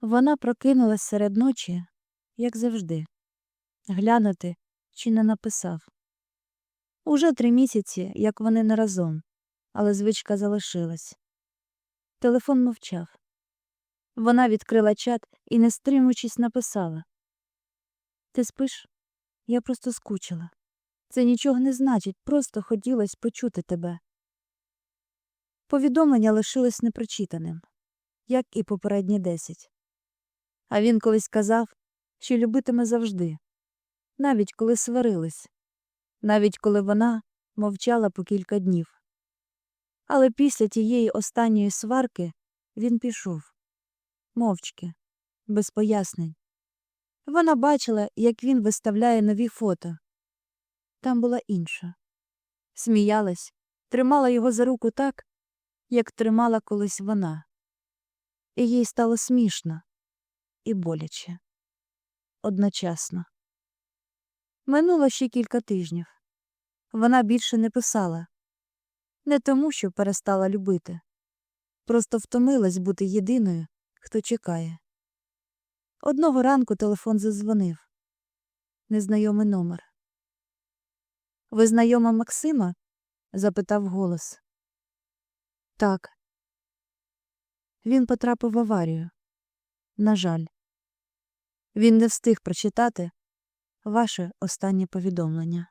Вона прокинулась серед ночі, як завжди, глянути, чи не написав. Уже три місяці, як вони не разом, але звичка залишилась. Телефон мовчав. Вона відкрила чат і, не стримуючись, написала Ти спиш? Я просто скучила. Це нічого не значить, просто хотілося почути тебе. Повідомлення лишилось непрочитаним, як і попередні десять. А він колись казав, що любитиме завжди, навіть коли сварились, навіть коли вона мовчала по кілька днів. Але після тієї останньої сварки він пішов мовчки, без пояснень. Вона бачила, як він виставляє нові фото. Там була інша. Сміялась, тримала його за руку так, як тримала колись вона. І їй стало смішно і боляче. Одночасно. Минуло ще кілька тижнів. Вона більше не писала. Не тому, що перестала любити. Просто втомилась бути єдиною, хто чекає. Одного ранку телефон задзвонив. Незнайомий номер. Ви знайома Максима? запитав голос. Так. Він потрапив в аварію. На жаль, він не встиг прочитати ваше останнє повідомлення.